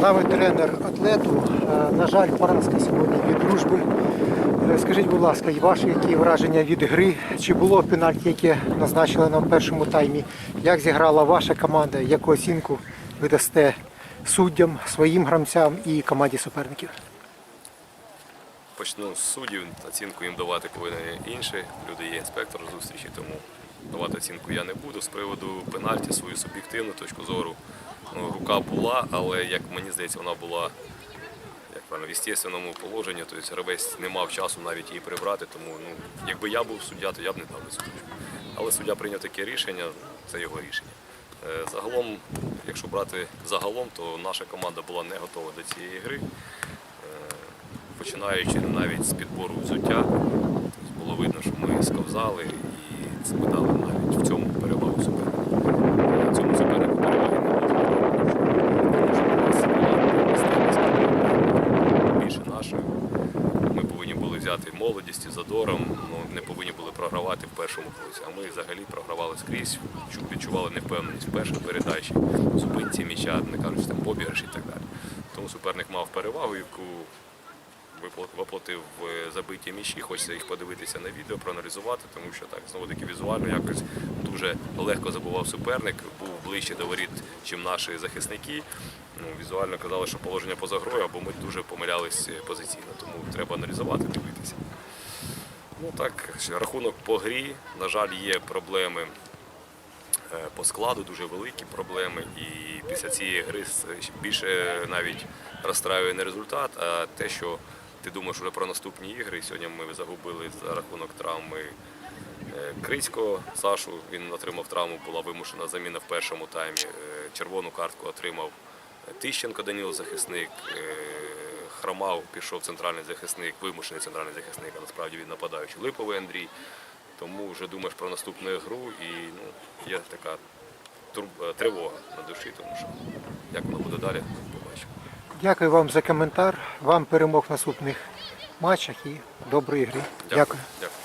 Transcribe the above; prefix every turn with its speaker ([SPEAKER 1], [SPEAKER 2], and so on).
[SPEAKER 1] З тренер атлету. Е, На жаль, поразка сьогодні від дружби. Е, Скажіть, будь ласка, ваші які враження від гри? Чи було пенальті, яке назначили нам в першому таймі? Як зіграла ваша команда? Яку оцінку ви дасте суддям, своїм гравцям і команді суперників?
[SPEAKER 2] Почну з суддів, оцінку їм давати повинні інші. Люди є інспектор зустрічі, тому давати оцінку я не буду. З приводу пенальті свою суб'єктивну точку зору. Ну, рука була, але як мені здається, вона була як правильно, в естественному положенні, тобто гравець не мав часу навіть її прибрати, тому ну, якби я був суддя, то я б не дав суддю. Але суддя прийняв таке рішення, це його рішення. Е, Загалом, якщо брати загалом, то наша команда була не готова до цієї гри починаючи навіть з підбору взуття, тобто було видно, що ми сковзали і це ми дали навіть в цьому перевагу супернику. В цьому супернику переваги не було. Тому що у нас була стильність більше нашою. Ми повинні були взяти молодість і задором, ну, не повинні були програвати в першому колесі. А ми взагалі програвали скрізь, відчували невпевненість в першій передачі, зупинці м'яча, не кажучи там побігаш і так далі. Тому суперник мав перевагу, яку воплотив забиті м'ячі. Хочеться їх подивитися на відео, проаналізувати, тому що так знову таки візуально якось дуже легко забував суперник, був ближче до воріт, чим наші захисники. Ну, візуально казали, що положення поза грою, або ми дуже помилялись позиційно, тому треба аналізувати, дивитися. Ну так, рахунок по грі. На жаль, є проблеми е, по складу, дуже великі проблеми. І після цієї гри більше навіть розстраює не результат, а те, що ти думаєш вже про наступні ігри. Сьогодні ми загубили за рахунок травми е, Крицького Сашу. Він отримав травму, була вимушена заміна в першому таймі. Е, Червону картку отримав Тищенко Данило захисник. е, Хромав, пішов центральний захисник, вимушений центральний захисник, а насправді він нападаючий Липовий Андрій. Тому вже думаєш про наступну гру і ну, є така тривога на душі, тому що як воно буде далі, побачимо.
[SPEAKER 1] Дякую вам за коментар. Вам перемог в наступних матчах і доброї гри. Дякую.
[SPEAKER 2] Дякую.